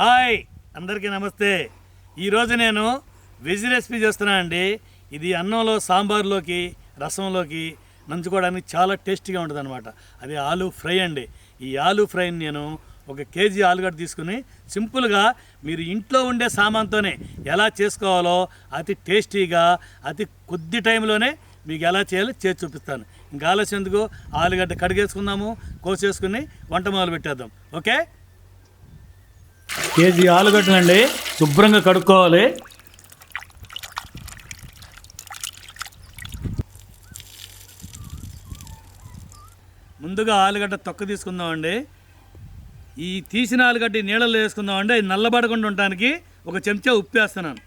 Hi! అందరికీ నమస్తే. ఈరోజు నేను వెజ్ రెసిపీ చేస్తున్నాను అండి. ఇది అన్నంలో సాంబార్లోకి రసంలోకి నంచుకోవడానికి చాలా టేస్టీగా ఉంటుంది అనమాట అది ఆలు ఫ్రై అండి. ఈ ఆలు ఫ్రైని నేను ఒక కేజీ ఆలుగడ్డ తీసుకుని సింపుల్గా మీరు ఇంట్లో ఉండే సామాన్తోనే ఎలా చేసుకోవాలో అతి టేస్టీగా అతి కొద్ది టైంలోనే మీకు ఎలా చేయాలో చేసి చూపిస్తాను. ఇంకా ఆలస్యం ఎందుకు? ఆలుగడ్డ కడిగేసుకుందాము కోసేసుకుని వంట మొదలు పెట్టేద్దాం ఓకే? కేజీ ఆలుగడ్డలండి శుభ్రంగా కడుక్కోవాలి. ముందుగా ఆలుగడ్డ తొక్క తీసుకుందామండి. ఈ తీసిన ఆలుగడ్డ నీళ్ళలో వేసుకుందామండి. అది నల్లబడకుండా ఉండటానికి ఒక చెంచా ఉప్పు వేస్తున్నాను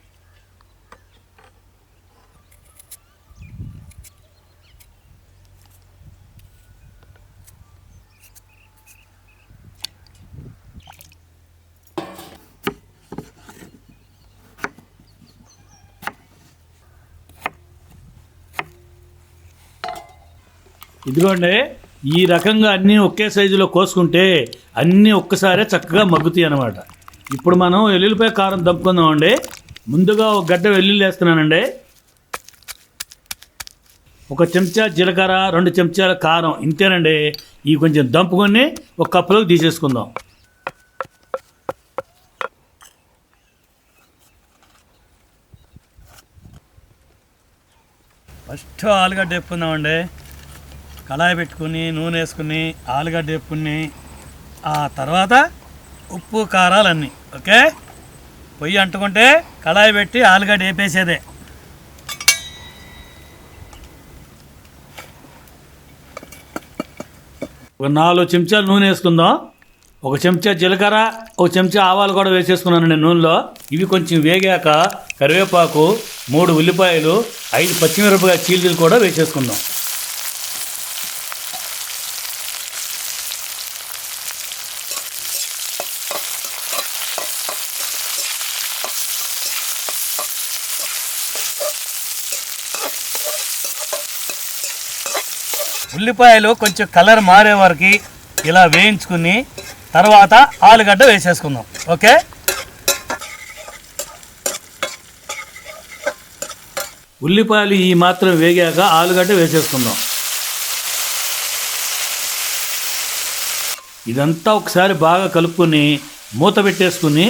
ఇదిగోండి ఈ రకంగా అన్నీ ఒకే సైజులో కోసుకుంటే అన్నీ ఒక్కసారే చక్కగా మగ్గుతాయి అన్నమాట. ఇప్పుడు మనం వెల్లుల్లిపాయ కారం దంపుకుందామండి. ముందుగా ఒక గడ్డ వెల్లుల్లి వేస్తున్నానండి. ఒక చెంచా జీలకర్ర రెండు చెంచాల కారం ఇంతేనండి. ఇవి కొంచెం దంపుకొని ఒక కప్పులోకి తీసేసుకుందాం. ఫస్ట్ ఆలుగడ్డ చెప్పుకుందామండి కళాయి పెట్టుకుని నూనె వేసుకుని ఆలుగడ్డ వేపుకుని ఆ తర్వాత ఉప్పు కారాలన్నీ ఓకే? పొయ్యి అంటుకుంటే కళాయి పెట్టి ఆలుగడ్డ వేపేసేదే. ఒక నాలుగు చెంచాలు నూనె వేసుకుందాం. ఒక చెంచా జీలకర్ర ఒక చెంచా ఆవాలు కూడా వేసేసుకున్నాను నేను నూనెలో. ఇవి కొంచెం వేగాక కరివేపాకు మూడు ఉల్లిపాయలు ఐదు పచ్చిమిరపకాయ చీలీలు కూడా వేసేసుకుందాం. ఉల్లిపాయలు కొంచెం కలర్ మారే వరకు ఇలా వేయించుకుని తర్వాత ఆలుగడ్డ వేసేసుకుందాం. ఓకే? ఉల్లిపాయలు ఈ మాత్రం వేగాక ఆలుగడ్డ వేసేసుకుందాం. ఇదంతా ఒకసారి బాగా కలుపుకొని మూత పెట్టేసుకుని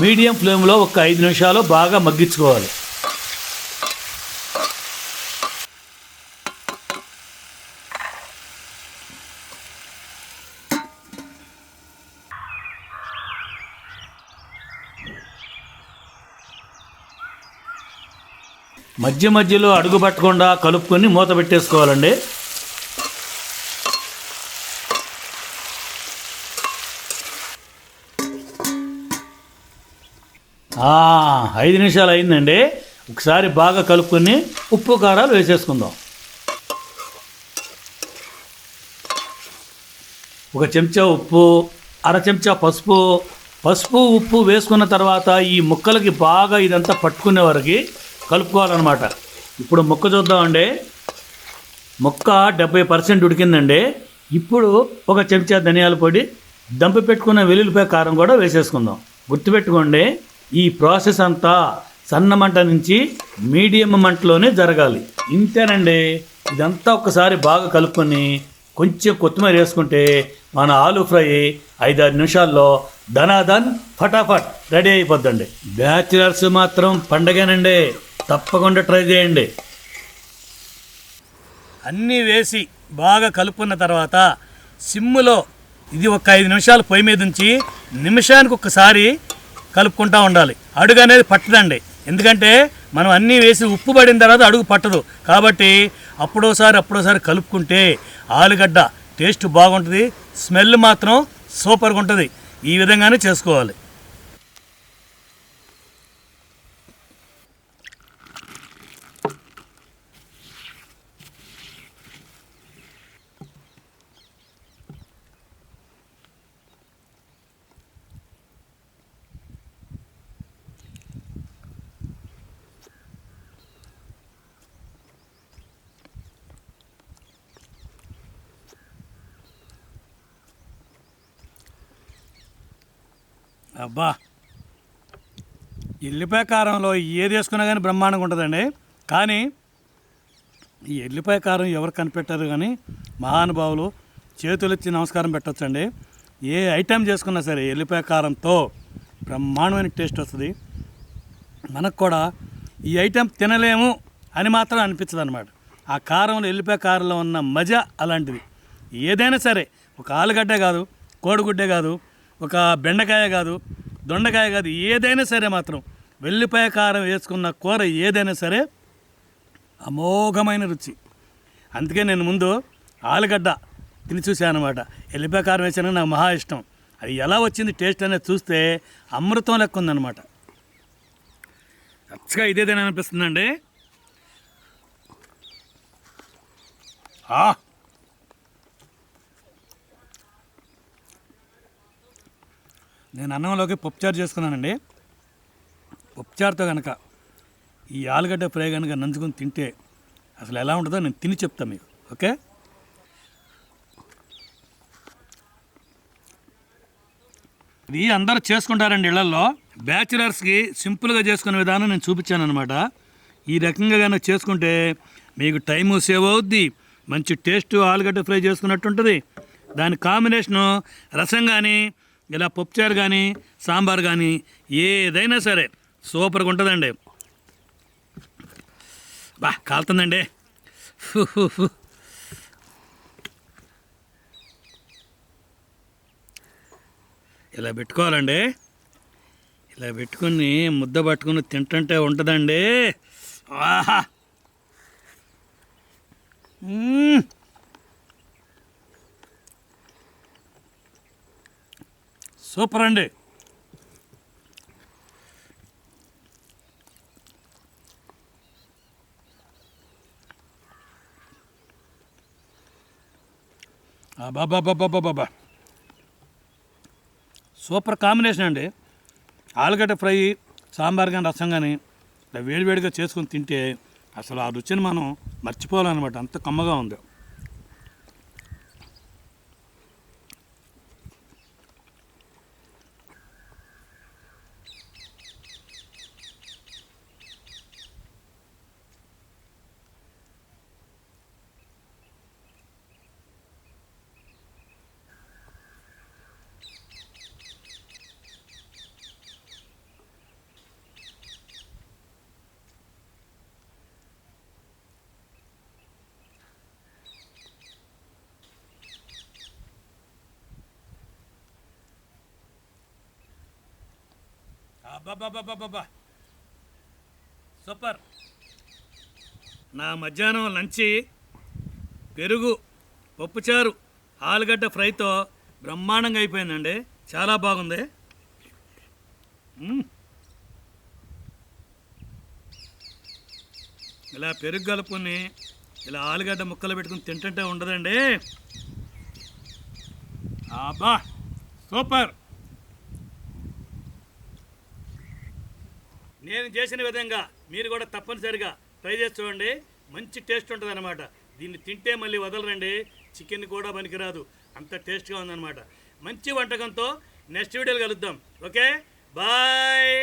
మీడియం ఫ్లేమ్లో ఒక ఐదు నిమిషాలు బాగా మగ్గించుకోవాలి. మధ్య మధ్యలో అడుగు పట్టకుండా కలుపుకొని మూత పెట్టేసుకోవాలండి. ఐదు నిమిషాలు అయిందండి. ఒకసారి బాగా కలుపుకొని ఉప్పు కారాలు వేసేసుకుందాం. ఒక చెంచా ఉప్పు అర చెంచా పసుపు. పసుపు ఉప్పు వేసుకున్న తర్వాత ఈ ముక్కలకి బాగా ఇదంతా పట్టుకునే వరకు కలుపుకోవాలన్నమాట. ఇప్పుడు ముక్క చూద్దామండి ముక్క డెబ్బై పర్సెంట్ ఉడికిందండి. ఇప్పుడు ఒక చెంచా ధనియాల పొడి దంపి పెట్టుకున్న వెల్లుల్లిపాయ కారం కూడా వేసేసుకుందాం. గుర్తుపెట్టుకోండి ఈ ప్రాసెస్ అంతా సన్న మంట నుంచి మీడియం మంటలోనే జరగాలి. ఇంతేనండి. ఇదంతా ఒకసారి బాగా కలుపుకొని కొంచెం కొత్తిమీర వేసుకుంటే మన ఆలు ఫ్రై ఐదారు నిమిషాల్లో ధనాధన్ ఫటాఫట్ రెడీ అయిపోద్దండి. బ్యాచిలర్స్ మాత్రం పండగేనండి. తప్పకుండా ట్రై చేయండి. అన్నీ వేసి బాగా కలుపుకున్న తర్వాత సిమ్ములో ఇది ఒక ఐదు నిమిషాలు పొయ్యి మీద ఉంచి నిమిషానికి ఒకసారి కలుపుకుంటూ ఉండాలి. అడుగు అనేది పట్టదండి. ఎందుకంటే మనం అన్నీ వేసి ఉప్పు పడిన తర్వాత అడుగు పట్టదు. కాబట్టి అప్పుడోసారి అప్పుడోసారి కలుపుకుంటే ఆలుగడ్డ టేస్ట్ బాగుంటుంది స్మెల్ మాత్రం సూపర్గా ఉంటుంది. ఈ విధంగానే చేసుకోవాలి. అబ్బా! ఎల్లిపాయ కారంలో ఏది వేసుకున్నా కానీ బ్రహ్మాండంగా ఉంటుందండి. కానీ ఈ ఎల్లిపాయ కారం ఎవరు కనిపెట్టారు కానీ మహానుభావులు చేతులెత్తి నమస్కారం పెట్టొచ్చండి. ఏ ఐటెం చేసుకున్నా సరే ఎల్లిపాయ కారంతో బ్రహ్మాండమైన టేస్ట్ వస్తుంది. మనకు కూడా ఈ ఐటెం తినలేము అని మాత్రం అనిపించదు అనమాట ఆ కారంలో ఎల్లిపాయ కారంలో ఉన్న మజ అలాంటిది. ఏదైనా సరే ఒక ఆలుగడ్డే కాదు కోడిగుడ్డే కాదు ఒక బెండకాయ కాదు దొండకాయ కాదు ఏదైనా సరే మాత్రం వెల్లిపాయ కారం వేసుకున్న కూర ఏదైనా సరే అమోఘమైన రుచి. అందుకే నేను ముందు ఆలుగడ్డ తిని చూశాను అనమాట ఎల్లిపాయ కారం వేసాను నాకు మహా ఇష్టం. అది ఎలా వచ్చింది టేస్ట్ అనేది చూస్తే అమృతం లెక్క ఉందన్నమాట. అచ్చగా ఇదేదేనా అనిపిస్తుందండి? ఆ! నేను అన్నంలోకి పప్పుచారు చేసుకున్నానండి. పప్పుచారుతో కనుక ఈ ఆలుగడ్డ ఫ్రై కనుక నంచుకొని తింటే అసలు ఎలా ఉంటుందో నేను తిని చెప్తాను మీకు ఓకే? ఇది అందరూ చేసుకుంటారండి ఇళ్ళలో బ్యాచిలర్స్కి సింపుల్గా చేసుకునే విధానం నేను చూపించాను అనమాట ఈ రకంగా కనుక చేసుకుంటే మీకు టైము సేవ్ అవుద్ది మంచి టేస్ట్ ఆలుగడ్డ ఫ్రై చేసుకున్నట్టు ఉంటుంది దాని కాంబినేషను రసం కానీ ఇలా పప్పుచారు కానీ సాంబార్ కానీ ఏదైనా సరే సూపర్గా ఉంటుందండి. బా కాలుతుందండి. ఇలా పెట్టుకోవాలండి. ఇలా పెట్టుకుని ముద్ద పట్టుకుని తింటుంటే ఉంటుందండి. ఆహా! సూపర్ అండి. బాబా సూపర్ కాంబినేషన్ అండి. ఆలుగడ్డ ఫ్రై సాంబార్ కానీ రసం కానీ ఇలా వేడివేడిగా చేసుకొని తింటే అసలు ఆ రుచిని మనం మర్చిపోవాలన్నమాట. అంత కమ్మగా ఉంది. అబ్బబ్బబ్బబ్బబ్బా. సూపర్. నా మధ్యాహ్నం లంచి పెరుగు పప్పుచారు ఆలుగడ్డ ఫ్రైతో బ్రహ్మాండంగా అయిపోయిందండి. చాలా బాగుంది. ఇలా పెరుగు కలుపుకొని ఇలా ఆలుగడ్డ ముక్కలు పెట్టుకుని తింటుంటే ఉండదండి. అబ్బా సూపర్. నేను చేసిన విధంగా మీరు కూడా తప్పనిసరిగా ట్రై చేసి చూడండి. మంచి టేస్ట్ ఉంటుంది అనమాట దీన్ని తింటే మళ్ళీ వదలరండి. చికెన్ కూడా పనికిరాదు. అంత టేస్ట్గా ఉందన్నమాట. మంచి వంటకంతో నెక్స్ట్ వీడియోలు కలుద్దాం. Okay bye